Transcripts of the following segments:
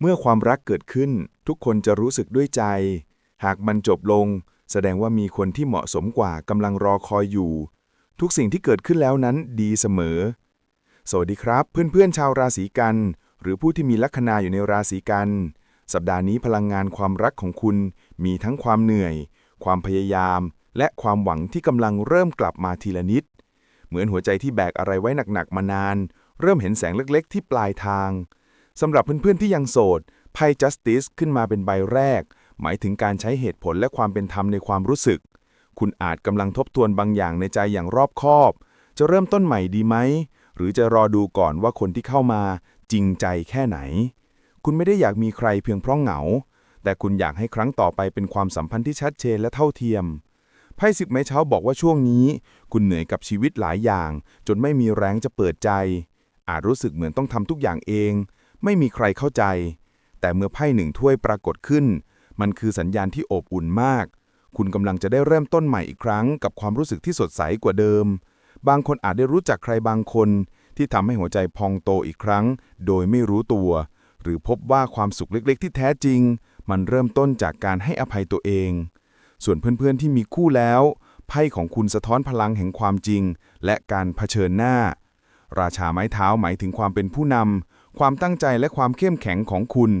เมื่อความรักเกิดขึ้น ทุกคนจะรู้สึกด้วยใจ หากมันจบลง แสดงว่ามีคนที่เหมาะสมกว่ากำลังรอคอยอยู่ ทุกสิ่งที่เกิดขึ้นแล้วนั้นดีเสมอ สวัสดีครับ เพื่อนๆชาวราศีกัน หรือผู้ที่มีลัคนาอยู่ในราศีกัน สัปดาห์นี้พลังงานความรักของคุณ มีทั้งความเหนื่อย ความพยายาม และความหวังที่กำลังเริ่มกลับมาทีละนิด เหมือนหัวใจที่แบกอะไรไว้หนักๆมานาน เริ่มเห็นแสงเล็กๆ ที่ปลายทาง สำหรับเพื่อนๆที่ยังโสดไพ่ Justice ขึ้นมาเป็นใบแรก หมายถึงการใช้เหตุผลและความเป็นธรรมในความรู้สึก คุณอาจกำลังทบทวนบางอย่างในใจอย่างรอบคอบ จะเริ่มต้นใหม่ดีไหม หรือจะรอดูก่อนว่าคนที่เข้ามาจริงใจแค่ไหน คุณไม่ได้อยากมีใครเพียงเพราะเหงา แต่คุณอยากให้ครั้งต่อไปเป็นความสัมพันธ์ที่ชัดเจนและเท่าเทียมไพ่สิบไม้เช้าบอกว่าช่วงนี้ คุณเหนื่อยกับชีวิตหลายอย่าง จนไม่มีแรงจะเปิดใจ อาจรู้สึกเหมือนต้องทำทุกอย่างเอง ไม่มีใครเข้าใจ แต่เมื่อไพ่หนึ่งถ้วยปรากฏขึ้น มันคือสัญญาณที่อบอุ่นมาก คุณกำลังจะได้เริ่มต้นใหม่อีกครั้ง กับความรู้สึกที่สดใสกว่าเดิม บางคนอาจได้รู้จักใครบางคน ที่ทำให้หัวใจพองโตอีกครั้ง โดยไม่รู้ตัว หรือพบว่าความสุขเล็กๆ ที่แท้จริง มันเริ่มต้นจากการให้อภัยตัวเอง ส่วนเพื่อนๆที่มีคู่แล้วไพ่ของคุณสะท้อนพลังแห่งความจริง และการเผชิญหน้า ราชาไม้เท้าหมายถึงความเป็นผู้นำ ความตั้งใจและความเข้มแข็งของคุณ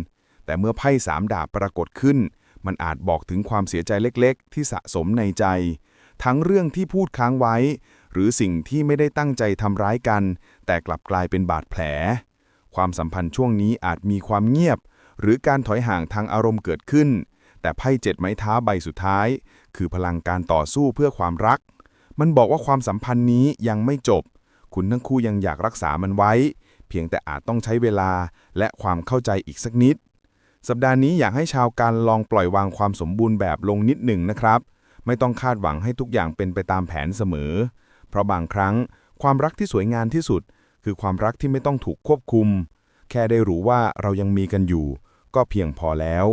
แต่เมื่อไพ่สามดาบปรากฏขึ้น มันอาจบอกถึงความเสียใจเล็กๆ ที่สะสมในใจ ทั้งเรื่องที่พูดค้างไว้ หรือสิ่งที่ไม่ได้ตั้งใจทำร้ายกัน แต่กลับกลายเป็นบาดแผล ความสัมพันธ์ช่วงนี้อาจมีความเงียบ หรือการถอยห่างทางอารมณ์เกิดขึ้น แต่ไพ่เจ็ดไม้เท้าใบสุดท้าย คือพลังการต่อสู้เพื่อความรัก มันบอกว่าความสัมพันธ์นี้ยังไม่จบ คุณทั้งคู่ยังอยากรักษามันไว้ เพียงแต่อาจต้องใช้เวลาและความเข้าใจอีกสักนิด สัปดาห์นี้อยากให้ชาวการลองปล่อยวางความสมบูรณ์แบบลงนิดหนึ่งนะครับ ไม่ต้องคาดหวังให้ทุกอย่างเป็นไปตามแผนเสมอ เพราะบางครั้งความรักที่สวยงามที่สุด คือความรักที่ไม่ต้องถูกควบคุม แค่ได้รู้ว่าเรายังมีกันอยู่ ก็เพียงพอแล้ว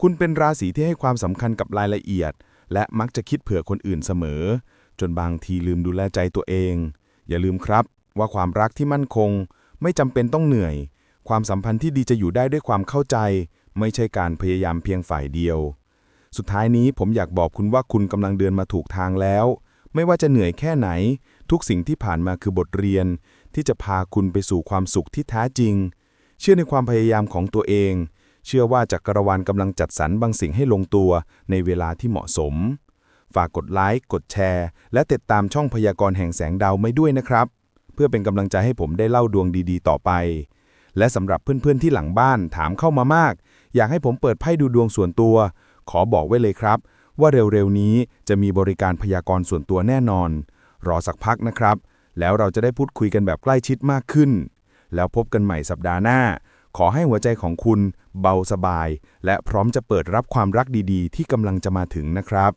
คุณเป็นราศีที่ให้ความสำคัญกับรายละเอียด และมักจะคิดเผื่อคนอื่นเสมอ จนบางทีลืมดูแลใจตัวเอง อย่าลืมครับว่าความรักที่มั่นคง ไม่จำเป็นต้องเหนื่อย ความสัมพันธ์ที่ดีจะอยู่ได้ด้วยความเข้าใจ ไม่ใช่การพยายามเพียงฝ่ายเดียว สุดท้ายนี้ผมอยากบอกคุณว่าคุณกำลังเดินมาถูกทางแล้ว ไม่ว่าจะเหนื่อยแค่ไหน ทุกสิ่งที่ผ่านมาคือบทเรียน ที่จะพาคุณไปสู่ความสุขที่แท้จริง เชื่อในความพยายามของตัวเอง เชื่อว่าจักรวาลกำลังจัดสรรบางสิ่งให้ลงตัวในเวลาที่เหมาะสม ฝากกดไลค์ กดแชร์ และติดตามช่องพยากรณ์แห่งแสงดาวไม่ด้วยนะครับ เพื่อเป็นกำลังใจให้ผมได้เล่าดวงดีๆ ต่อไป และสำหรับเพื่อนๆที่หลังบ้านถามเข้ามามาก อยากให้ผมเปิดไพ่ดูดวงส่วนตัว ขอบอกไว้เลยครับ ว่าเร็วๆนี้จะมีบริการพยากรณ์ส่วนตัวแน่นอน รอสักพักนะครับ แล้วเราจะได้พูดคุยกันแบบใกล้ชิดมากขึ้น แล้วพบกันใหม่สัปดาห์หน้า ขอให้หัวใจของคุณ เบาสบาย และพร้อมจะเปิดรับความรักดีๆ ที่กำลังจะมาถึงนะครับ